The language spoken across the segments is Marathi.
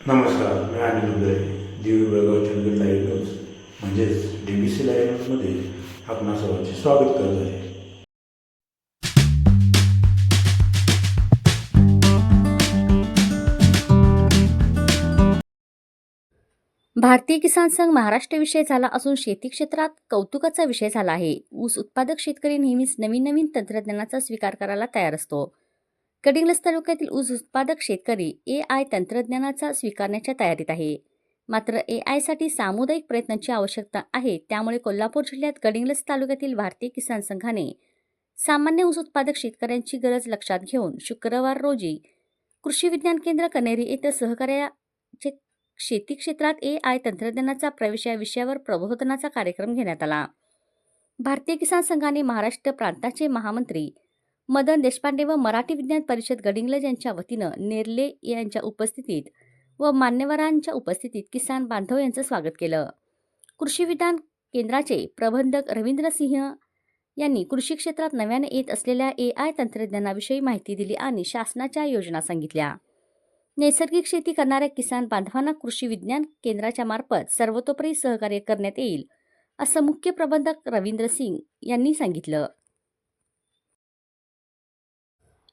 नमस्कार मी अनिल उदय दिवी बेळगाव चंदगड लाईव्ह न्यूज म्हणजेच डी बी सी लाईव्ह न्यूजमध्ये आपणा सर्वांचे स्वागत करत आहे. भारतीय किसान संघ महाराष्ट्र विषय झाला असून शेती क्षेत्रात कौतुकाचा विषय झाला आहे. ऊस उत्पादक शेतकरी नेहमीच नवीन नवीन तंत्रज्ञानाचा स्वीकार करायला तयार असतो. कडिंगलस तालुक्यातील ऊस उत्पादक शेतकरी ए आय तंत्रज्ञानाचा स्वीकारण्याच्या तयारीत आहे. मात्र ए आयसाठी सामुदायिक प्रयत्नांची आवश्यकता आहे त्यामुळे कोल्हापूर जिल्ह्यात गडिंग्लज तालुक्यातील भारतीय किसान संघाने सामान्य ऊस उत्पादक शेतकऱ्यांची गरज लक्षात घेऊन शुक्रवार रोजी कृषी विज्ञान केंद्र कनेरी येथे सहकार्याचे शेती क्षेत्रात ए आय तंत्रज्ञानाचा प्रवेश या विषयावर प्रबोधनाचा कार्यक्रम घेण्यात आला. भारतीय किसान संघाने महाराष्ट्र प्रांताचे महामंत्री मदन देशपांडे व मराठी विज्ञान परिषद गडिंग्लज यांच्या वतीनं नेरले यांच्या उपस्थितीत व मान्यवरांच्या उपस्थितीत किसान बांधव यांचं स्वागत केलं. कृषी विधान केंद्राचे प्रबंधक रवींद्र सिंह यांनी कृषी क्षेत्रात नव्याने येत असलेल्या ए आय तंत्रज्ञानाविषयी माहिती दिली आणि शासनाच्या योजना सांगितल्या. नैसर्गिक शेती करणाऱ्या किसान बांधवांना कृषी विज्ञान केंद्राच्या मार्फत सर्वतोपरी सहकार्य करण्यात येईल असं मुख्य प्रबंधक रवींद्र सिंग यांनी सांगितलं.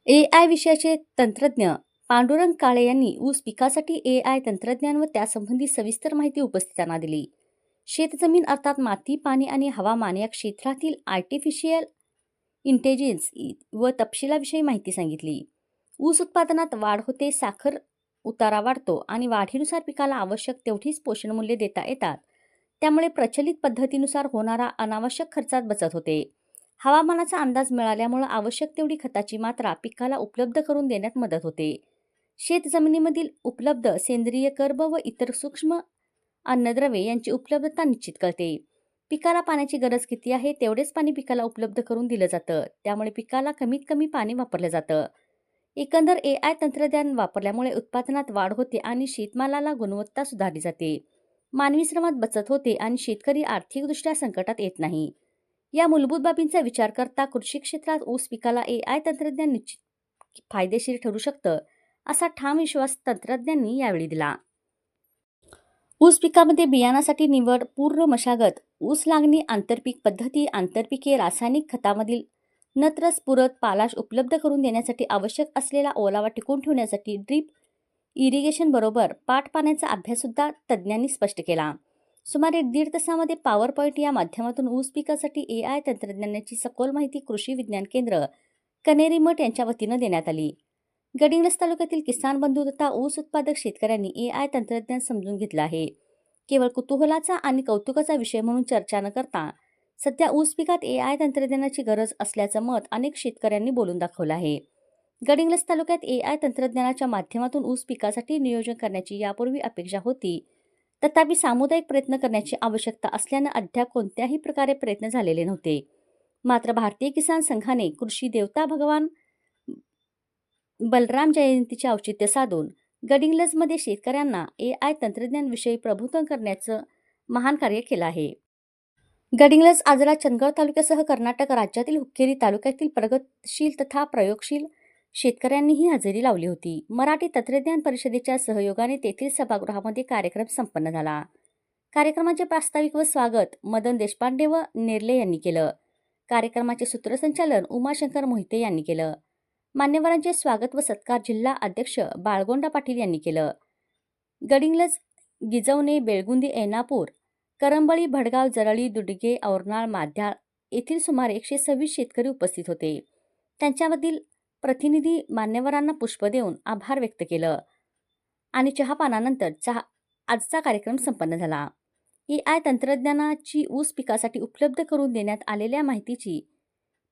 ए आय विषयाचे तंत्रज्ञ पांडुरंग काळे यांनी ऊस पिकासाठी ए आय तंत्रज्ञान व त्यासंबंधी सविस्तर माहिती उपस्थितांना दिली. शेतजमीन अर्थात माती पाणी आणि हवामान या क्षेत्रातील आर्टिफिशियल इंटेलिजन्स व तपशिलाविषयी माहिती सांगितली. ऊस उत्पादनात वाढ होते साखर उतारा वाढतो आणि वाढीनुसार पिकाला आवश्यक तेवढीच पोषणमूल्य देता येतात. त्यामुळे प्रचलित पद्धतीनुसार होणारा अनावश्यक खर्चात बचत होते. हवामानाचा अंदाज मिळाल्यामुळे आवश्यक तेवढी खताची मात्रा पिकाला उपलब्ध करून देण्यात मदत होते. शेत जमिनीमधील उपलब्ध सेंद्रिय कर्ब व इतर सूक्ष्म अन्नद्रव्ये यांची उपलब्धता निश्चित करते. पिकाला पाण्याची गरज किती आहे तेवढेच पाणी पिकाला उपलब्ध करून दिलं जातं. त्यामुळे पिकाला कमीत कमी पाणी वापरलं जातं. एकंदर ए आय तंत्रज्ञान वापरल्यामुळे उत्पादनात वाढ होते आणि शेतमालाला गुणवत्ता सुधारली जाते. मानवी श्रमात बचत होते आणि शेतकरी आर्थिकदृष्ट्या संकटात येत नाही. या मूलभूत बाबींचा विचार करता कृषी क्षेत्रात ऊस पिकाला ए आय तंत्रज्ञान निश्चित फायदेशीर ठरू शकतं असा ठाम विश्वास तंत्रज्ञांनी यावेळी दिला. ऊस पिकामध्ये बियाणासाठी निवड पूर्ण मशागत ऊस लागणी आंतरपीक पद्धती आंतरपिके रासायनिक खतामधील नत्रस पुरत पालाश उपलब्ध करून देण्यासाठी आवश्यक असलेला ओलावा टिकून ठेवण्यासाठी ड्रीप इरिगेशन बरोबर पाट पाण्याचा अभ्याससुद्धा तज्ज्ञांनी स्पष्ट केला. सुमारे दीड तासामध्ये पॉवर पॉईंट या माध्यमातून ऊस पिकासाठी ए आय तंत्रज्ञानाची सखोल माहिती कृषी विज्ञान केंद्र कनेरी मठ यांच्या वतीनं देण्यात आली. गडिंगलस तालुक्यातील किसान बंधू तथा ऊस उत्पादक शेतकऱ्यांनी ए आय तंत्रज्ञान समजून घेतलं आहे. केवळ कुतूहलाचा आणि कौतुकाचा विषय म्हणून चर्चा न करता सध्या ऊस पिकात ए आय तंत्रज्ञानाची गरज असल्याचं मत अनेक शेतकऱ्यांनी बोलून दाखवलं आहे. गडिंगलस तालुक्यात ए आय तंत्रज्ञानाच्या माध्यमातून ऊस पिकासाठी नियोजन करण्याची यापूर्वी अपेक्षा होती. तथापि सामुदायिक प्रयत्न करण्याची आवश्यकता असल्यानं अद्याप कोणत्याही प्रकारे प्रयत्न झालेले नव्हते. मात्र भारतीय किसान संघाने कृषी देवता भगवान बलराम जयंतीचे औचित्य साधून गडिंग्लजमध्ये शेतकऱ्यांना ए आय तंत्रज्ञानविषयी प्रभुत्व करण्याचं महान कार्य केलं आहे. गडिंग्लज आजरा चंदगड तालुक्यासह कर्नाटक राज्यातील हुक्केरी तालुक्यातील प्रगतशील तथा प्रयोगशील शेतकऱ्यांनीही हजेरी लावली होती. मराठी तंत्रज्ञान परिषदेच्या सहयोगाने तेथील सभागृहामध्ये कार्यक्रम संपन्न झाला. कार्यक्रमाचे प्रास्ताविक व स्वागत मदन देशपांडे व नेर्ले यांनी केलं. कार्यक्रमाचे सूत्रसंचालन उमाशंकर मोहिते यांनी केलं. मान्यवरांचे स्वागत व सत्कार जिल्हा अध्यक्ष बाळगोंडा पाटील यांनी केलं. गडिंगलज गिजवणे बेळगुंदी ऐनापूर करंबळी भडगाव जरळी दुडगे औरनाळ माध्याळ येथील सुमारे एकशे सव्वीस शेतकरी उपस्थित होते. त्यांच्यामधील प्रतिनिधी मान्यवरांना पुष्प देऊन आभार व्यक्त केलं. आणि चहापानानंतर चहा आजचा कार्यक्रम संपन्न झाला. ए आय तंत्रज्ञानाची ऊस पिकासाठी उपलब्ध करून देण्यात आलेल्या माहितीची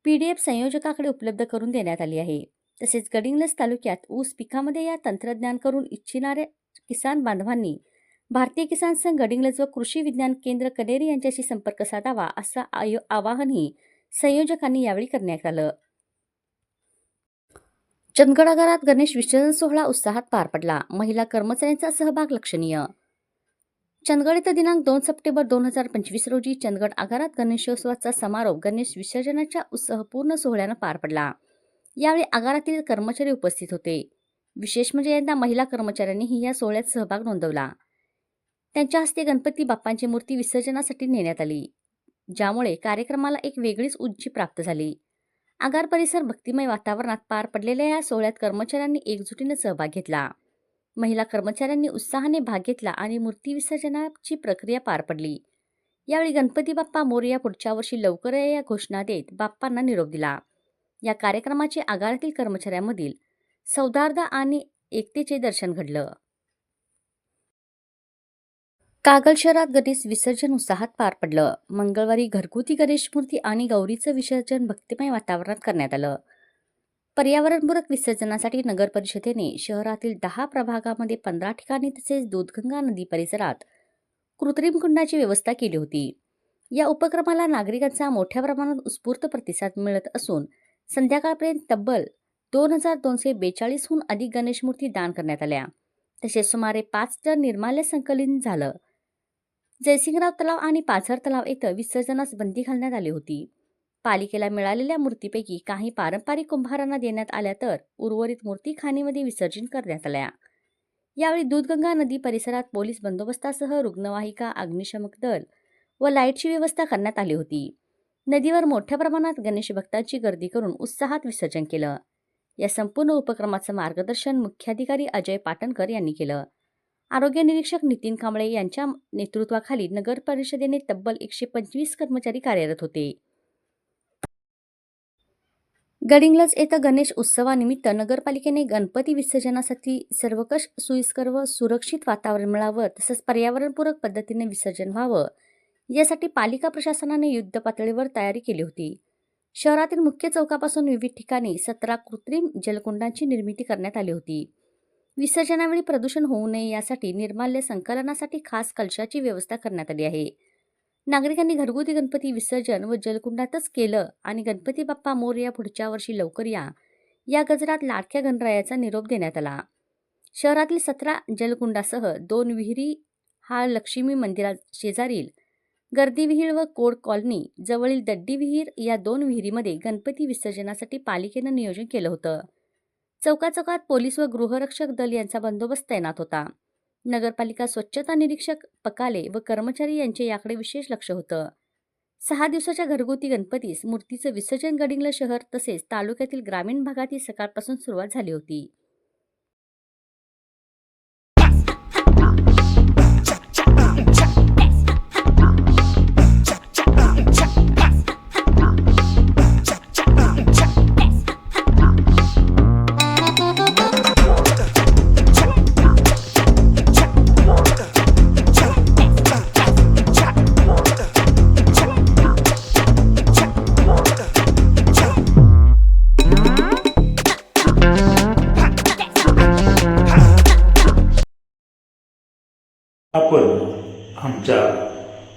पी डी एफ संयोजकाकडे उपलब्ध करून देण्यात आली आहे. तसेच गडिंग्लज तालुक्यात ऊस पिकामध्ये या तंत्रज्ञान करून इच्छिणाऱ्या किसान बांधवांनी भारतीय किसान संघ गडिंग्लज व कृषी विज्ञान केंद्र कनेरी यांच्याशी संपर्क साधावा असं आयो आवाहनही संयोजकांनी यावेळी करण्यात आलं. चंदगड आगारात गणेश विसर्जन सोहळा उत्साहात पार पडला. महिला कर्मचाऱ्यांचा सहभाग लक्षणीय. चंदगड इथं दिनांक दोन सप्टेंबर दोन हजार पंचवीस रोजी चंदगड आगारात गणेशोत्सवाचा समारोप गणेश विसर्जनाच्या उत्साहपूर्ण सोहळ्यानं पार पडला. यावेळी आगारातील कर्मचारी उपस्थित होते. विशेष म्हणजे यंदा महिला कर्मचाऱ्यांनीही या सोहळ्यात सहभाग नोंदवला. त्यांच्या हस्ते गणपती बाप्पांची मूर्ती विसर्जनासाठी नेण्यात आली ज्यामुळे कार्यक्रमाला एक वेगळीच उंची प्राप्त झाली. आगार परिसर भक्तिमय वातावरणात पार पडलेल्या या सोहळ्यात कर्मचाऱ्यांनी एकजुटीने सहभाग घेतला. महिला कर्मचाऱ्यांनी उत्साहाने भाग घेतला आणि मूर्ती विसर्जनाची प्रक्रिया पार पडली. यावेळी गणपती बाप्पा मोरया पुढच्या वर्षी लवकर या घोषणा देत बाप्पांना निरोप दिला. या कार्यक्रमाचे आगारातील कर्मचाऱ्यांमधील सौदार्द आणि एकतेचे दर्शन घडलं. कागल शहरात गणेश विसर्जन उत्साहात पार पडलं. मंगळवारी घरगुती गणेश मूर्ती आणि गौरीचं विसर्जन भक्तिमय वातावरणात करण्यात आलं. पर्यावरणपूरक विसर्जनासाठी नगर परिषदेने शहरातील दहा प्रभागामध्ये पंधरा ठिकाणी तसेच दूधगंगा नदी परिसरात कृत्रिम कुंडाची व्यवस्था केली होती. या उपक्रमाला नागरिकांचा मोठ्या प्रमाणात उत्स्फूर्त प्रतिसाद मिळत असून संध्याकाळपर्यंत तब्बल दोन हजार दोनशे बेचाळीसहून अधिक गणेशमूर्ती दान करण्यात आल्या. तसेच सुमारे पाच टन निर्माल्य संकलित झालं. जयसिंगराव तलाव आणि पाझर तलाव येथे विसर्जनास बंदी घालण्यात आली होती. पालिकेला मिळालेल्या मूर्तीपैकी काही पारंपरिक कुंभारांना देण्यात आल्या तर उर्वरित मूर्ती खाणीमध्ये विसर्जन करण्यात आल्या. यावेळी दूधगंगा नदी परिसरात पोलीस बंदोबस्तासह रुग्णवाहिका अग्निशमक दल व लाईटची व्यवस्था करण्यात आली होती. नदीवर मोठ्या प्रमाणात गणेश भक्तांची गर्दी करून उत्साहात विसर्जन केलं. या संपूर्ण उपक्रमाचं मार्गदर्शन मुख्याधिकारी अजय पाटणकर यांनी केलं. आरोग्य निरीक्षक नितीन कांबळे यांच्या नेतृत्वाखाली नगर परिषदेने तब्बल एकशे पंचवीस कर्मचारी कार्यरत होते. गडिंगलज येथे गणेश उत्सवानिमित्त नगरपालिकेने गणपती विसर्जनासाठी सर्वकष सोयीस्कर व सुरक्षित वातावरण मिळावं तसंच पर्यावरणपूरक पद्धतीने विसर्जन व्हावं यासाठी पालिका प्रशासनाने युद्ध पातळीवर तयारी केली होती. शहरातील मुख्य चौकापासून विविध ठिकाणी सतरा कृत्रिम जलकुंडांची निर्मिती करण्यात आली होती. विसर्जनावेळी प्रदूषण होऊ नये यासाठी निर्माल्य संकलनासाठी खास कलशाची व्यवस्था करण्यात आली आहे. नागरिकांनी घरगुती गणपती विसर्जन व जलकुंडातच केलं आणि गणपती बाप्पा मोर्या पुढच्या वर्षी लवकर या या गजरात लाडक्या गणरायाचा निरोप देण्यात आला. शहरातील सतरा जलकुंडासह दोन विहिरी हा लक्ष्मी मंदिरा शेजारील गर्दी विहीर व कोड कॉलनी जवळील दड्डी विहीर या दोन विहिरीमध्ये गणपती विसर्जनासाठी पालिकेनं नियोजन केलं होतं. चौकाचौकात पोलीस व गृहरक्षक दल यांचा बंदोबस्त तैनात होता. नगरपालिका स्वच्छता निरीक्षक पकाले व कर्मचारी यांचे याकडे विशेष लक्ष होतं. सहा दिवसाच्या घरगुती गणपतीस मूर्तीचं विसर्जन गडिंगलं शहर तसेच तालुक्यातील ग्रामीण भागातही सकाळपासून सुरुवात झाली होती.